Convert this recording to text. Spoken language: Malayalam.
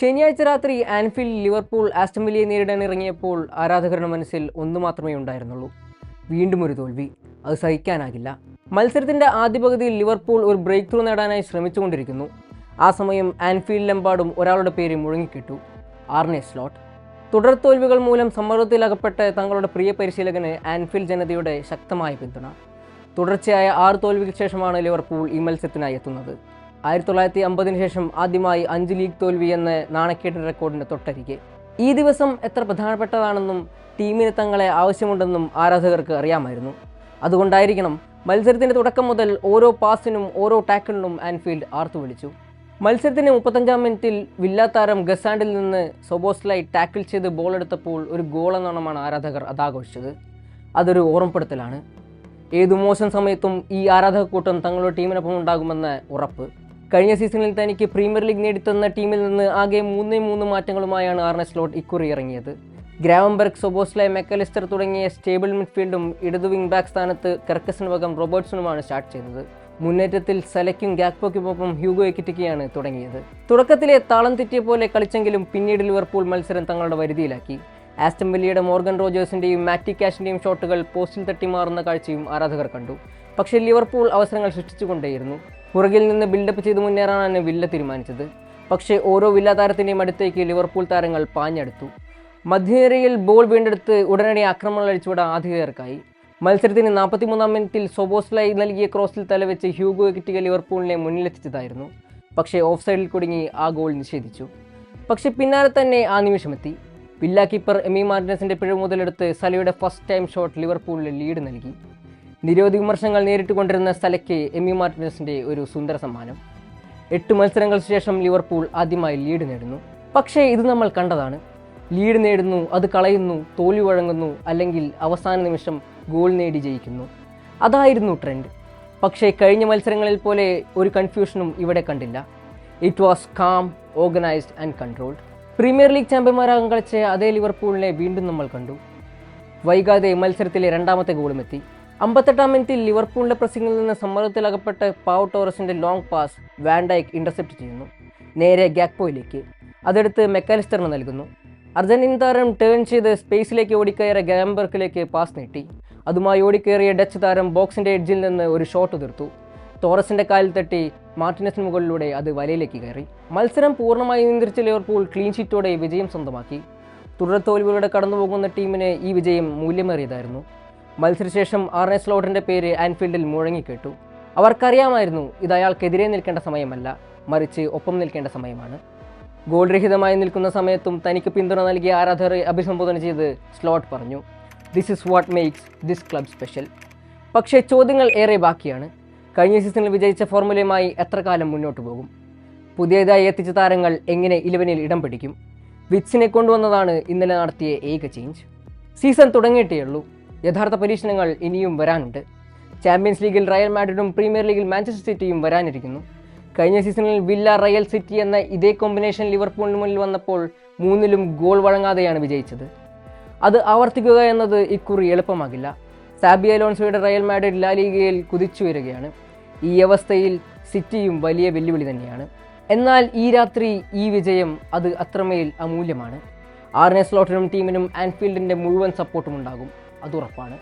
ശനിയാഴ്ച രാത്രി ആൻഫീൽഡ് ലിവർപൂൾ ആസ്റ്റമിലിയെ നേരിടാൻ ഇറങ്ങിയപ്പോൾ ആരാധകരുടെ മനസ്സിൽ ഒന്നു മാത്രമേ ഉണ്ടായിരുന്നുള്ളൂ. വീണ്ടും ഒരു തോൽവി. അത് സഹിക്കാനാകില്ല. മത്സരത്തിന്റെ ആദ്യ പകുതിയിൽ ലിവർപൂൾ ഒരു ബ്രേക്ക് ത്രൂ നേടാനായി ശ്രമിച്ചുകൊണ്ടിരിക്കുന്നു. ആ സമയം ആൻഫീൽഡിലെമ്പാടും ഒരാളുടെ പേര് മുഴങ്ങിക്കിട്ടു. ആർണെ സ്ലോട്ട്. തുടർ തോൽവികൾ മൂലം സമ്മർദ്ദത്തിലകപ്പെട്ട് തങ്ങളുടെ പ്രിയ പരിശീലകന് ആൻഫീൽഡ് ജനതയുടെ ശക്തമായ പിന്തുണ. തുടർച്ചയായ ആറ് തോൽവിക്ക് ശേഷമാണ് ലിവർപൂൾ ഈ മത്സരത്തിനായി എത്തുന്നത്. ആയിരത്തി തൊള്ളായിരത്തി അമ്പതിന് ശേഷം ആദ്യമായി അഞ്ച് ലീഗ് തോൽവി എന്ന നാണക്കേട് റെക്കോർഡിന് തൊട്ടരികെ. ഈ ദിവസം എത്ര പ്രധാനപ്പെട്ടതാണെന്നും ടീമിന് തങ്ങളെ ആവശ്യമുണ്ടെന്നും ആരാധകർക്ക് അറിയാമായിരുന്നു. അതുകൊണ്ടായിരിക്കണം മത്സരത്തിന്റെ തുടക്കം മുതൽ ഓരോ പാസിനും ഓരോ ടാക്കിളിനും ആൻഫീൽഡ് ആർത്തു വിളിച്ചു. മത്സരത്തിന് മുപ്പത്തഞ്ചാം മിനിറ്റിൽ വില്ലാത്താരം ഗസാൻഡിൽ നിന്ന് സൊബോസ്ലൈ ടാക്കിൾ ചെയ്ത് ബോൾ എടുത്തപ്പോൾ ഒരു ഗോളെന്നോണമാണ് ആരാധകർ അതാഘോഷിച്ചത്. അതൊരു ഓർമ്മപ്പെടുത്തലാണ്. ഏതു മോശം സമയത്തും ഈ ആരാധകക്കൂട്ടം തങ്ങളുടെ ടീമിനൊപ്പം ഉണ്ടാകുമെന്ന് ഉറപ്പ്. കഴിഞ്ഞ സീസണിൽ തനിക്ക് പ്രീമിയർ ലീഗ് നേടിത്തന്ന ടീമിൽ നിന്ന് ആകെ മൂന്നേ മൂന്ന് മാറ്റങ്ങളുമായാണ് ആർണസ് സ്ലോട്ട് ഇക്കുറി ഇറങ്ങിയത്. ഗ്രാവംബർഗ് സൊബോസ്ലെ മെക്കലിസ്റ്റർ തുടങ്ങിയ സ്റ്റേബിൾ മിഡ്ഫീൽഡും ഇടതു വിംഗ് ബാക്ക് സ്ഥാനത്ത് കർക്കസിന് പകം റോബോട്ട്സണുമാണ് സ്റ്റാർട്ട് ചെയ്തത്. മുന്നേറ്റത്തിൽ സലയ്ക്കും ഗാക്പോയ്ക്കുമൊപ്പം ഹ്യൂഗോ എക്കിറ്റിക്കയാണ് തുടങ്ങിയത്. തുടക്കത്തിലെ താളം തെറ്റിയ പോലെ കളിച്ചെങ്കിലും പിന്നീട് ലിവർപൂൾ മത്സരം തങ്ങളുടെ വരുതിയിലാക്കി. ആസ്റ്റം വില്ലിയുടെ മോർഗൻ റോജേഴ്സിന്റെയും മാറ്റി കാഷിന്റെയും ഷോട്ടുകൾ പോസ്റ്റിൽ തട്ടിമാറുന്ന കാഴ്ചയും ആരാധകർ കണ്ടു. പക്ഷേ ലിവർപൂൾ അവസരങ്ങൾ സൃഷ്ടിച്ചുകൊണ്ടേയിരുന്നു. പുറകിൽ നിന്ന് ബിൽഡപ്പ് ചെയ്ത് മുന്നേറാനാണ് വില്ല തീരുമാനിച്ചത്. പക്ഷേ ഓരോ വില്ല താരത്തിന്റെയും അടുത്തേക്ക് ലിവർപൂൾ താരങ്ങൾ പാഞ്ഞെടുത്തു. മധ്യനിരയിൽ ബോൾ വീണ്ടെടുത്ത് ഉടനടി ആക്രമണം അഴിച്ചുവിടാൻ ആധികാരികർക്കായി. മത്സരത്തിന് നാൽപ്പത്തിമൂന്നാം മിനിറ്റിൽ സൊബോസ്ലായി നൽകിയ ക്രോസിൽ തലവെച്ച് ഹ്യൂഗോ കിട്ടിയ ലിവർപൂളിനെ മുന്നിലെത്തിച്ചതായിരുന്നു. പക്ഷേ ഓഫ് സൈഡിൽ കുടുങ്ങി ആ ഗോൾ നിഷേധിച്ചു. പക്ഷേ പിന്നാലെ തന്നെ ആ നിമിഷമെത്തി. വില്ല കീപ്പർ എമി മാർട്ടിനസിന്റെ പിഴവ് മുതലെടുത്ത് സലയുടെ ഫസ്റ്റ് ടൈം ഷോട്ട് ലിവർപൂളിന് ലീഡ് നൽകി. നിരവധി വിമർശനങ്ങൾ നേരിട്ട് കൊണ്ടിരുന്ന സ്ഥലയ്ക്ക് എമി മാർട്ടിനസിന്റെ ഒരു സുന്ദര സമ്മാനം. എട്ട് മത്സരങ്ങൾക്ക് ശേഷം ലിവർപൂൾ ആദ്യമായി ലീഡ് നേടുന്നു. പക്ഷേ ഇത് നമ്മൾ കണ്ടതാണ്. ലീഡ് നേടുന്നു അത് കളയുന്നു തോൽവി വഴങ്ങുന്നു അല്ലെങ്കിൽ അവസാന നിമിഷം ഗോൾ നേടി ജയിക്കുന്നു. അതായിരുന്നു ട്രെൻഡ്. പക്ഷേ കഴിഞ്ഞ മത്സരങ്ങളിൽ പോലെ ഒരു കൺഫ്യൂഷനും ഇവിടെ കണ്ടില്ല. It was calm organised and controlled premier league ചാമ്പ്യന്മാരാകും കളിച്ച അതേ ലിവർപൂളിനെ വീണ്ടും നമ്മൾ കണ്ടു. വൈകാതെ മത്സരത്തിലെ രണ്ടാമത്തെ ഗോളും എത്തി. അമ്പത്തെട്ടാം മിനിറ്റിൽ ലിവർപൂളിന്റെ പ്രസിംഗിൽ നിന്ന് സമ്മർദ്ദത്തിലകപ്പെട്ട് Pau ടോറസിന്റെ long pass Van Dijk intercept ചെയ്യുന്നു. നേരെ ഗാക്പോയിലേക്ക് അതെടുത്ത് മെക്കാലിസ്റ്ററിന് നൽകുന്നു. അർജന്റീൻ താരം ടേൺ ചെയ്ത് സ്പേസിലേക്ക് ഓടിക്കയറിയ ഗാംബർക്കിലേക്ക് പാസ് നീട്ടി. അതുമായി ഓടിക്കയറിയ ഡച്ച് താരം ബോക്സിന്റെ എഡ്ജിൽ നിന്ന് ഒരു ഷോട്ട് തീർത്തു ടോറസിന്റെ കാലിൽ തട്ടി മാർട്ടിനസിന് മുകളിലൂടെ അത് വലയിലേക്ക് കയറി. മത്സരം പൂർണമായി നിയന്ത്രിച്ച ലിവർപൂൾ ക്ലീൻ ഷീറ്റോടെ വിജയം സ്വന്തമാക്കി. തുടർ തോൽവികളുടെ കടന്നുപോകുന്ന ടീമിന് ഈ വിജയം മൂല്യമേറിയതായിരുന്നു. മത്സരശേഷം ആർനെ സ്ലോട്ടിന്റെ പേര് ആൻഫീൽഡിൽ മുഴങ്ങിക്കേട്ടു. അവർക്കറിയാമായിരുന്നു ഇത് അയാൾക്കെതിരെ നിൽക്കേണ്ട സമയമല്ല മറിച്ച് ഒപ്പം നിൽക്കേണ്ട സമയമാണ്. ഗോൾ രഹിതമായി നിൽക്കുന്ന സമയത്തും തനിക്ക് പിന്തുണ നൽകിയ ആരാധകരെ അഭിസംബോധന ചെയ്ത് സ്ലോട്ട് പറഞ്ഞു this is what makes this club special പക്ഷേ ചോദ്യങ്ങൾ ഏറെ ബാക്കിയാണ്. കഴിഞ്ഞ സീസണിൽ വിജയിച്ച ഫോർമുലയുമായി എത്ര കാലം മുന്നോട്ട് പോകും? പുതിയതായി എത്തിച്ച താരങ്ങൾ എങ്ങനെ ഇലവനിൽ ഇടം പിടിക്കും? വിറ്റ്സിനെ കൊണ്ടുവന്നതാണ് ഇന്നലെ നടത്തിയ ഏക ചേഞ്ച് സീസൺ തുടങ്ങിയിട്ടേയുള്ളൂ. യഥാർത്ഥ പരീക്ഷണങ്ങൾ ഇനിയും വരാനുണ്ട്. ചാമ്പ്യൻസ് ലീഗിൽ റയൽ മാഡ്രിഡും പ്രീമിയർ ലീഗിൽ മാഞ്ചസ്റ്റർ സിറ്റിയും വരാനിരിക്കുന്നു. കഴിഞ്ഞ സീസണിൽ വില്ല റയൽ സിറ്റി എന്ന ഇതേ കോമ്പിനേഷൻ ലിവർപൂളിന് മുന്നിൽ വന്നപ്പോൾ മൂന്നിലും ഗോൾ വഴങ്ങാതെയാണ് വിജയിച്ചത്. അത് ആവർത്തിക്കുക എന്നത് ഇക്കുറി എളുപ്പമാകില്ല. സാബിയ അലോൺസോയുടെ റയൽ മാഡ്രിഡ് ലാ ലീഗയിൽ കുതിച്ചുയരുകയാണ് ഈ അവസ്ഥയിൽ സിറ്റിയും വലിയ വെല്ലുവിളി തന്നെയാണ്. എന്നാൽ ഈ രാത്രി ഈ വിജയം അത് അത്രമേൽ അമൂല്യമാണ്. ആർനെ സ്ലോട്ടിനും ടീമിനും ആൻഫീൽഡിന്റെ മുഴുവൻ സപ്പോർട്ടും ഉണ്ടാകും അതുറപ്പാണ്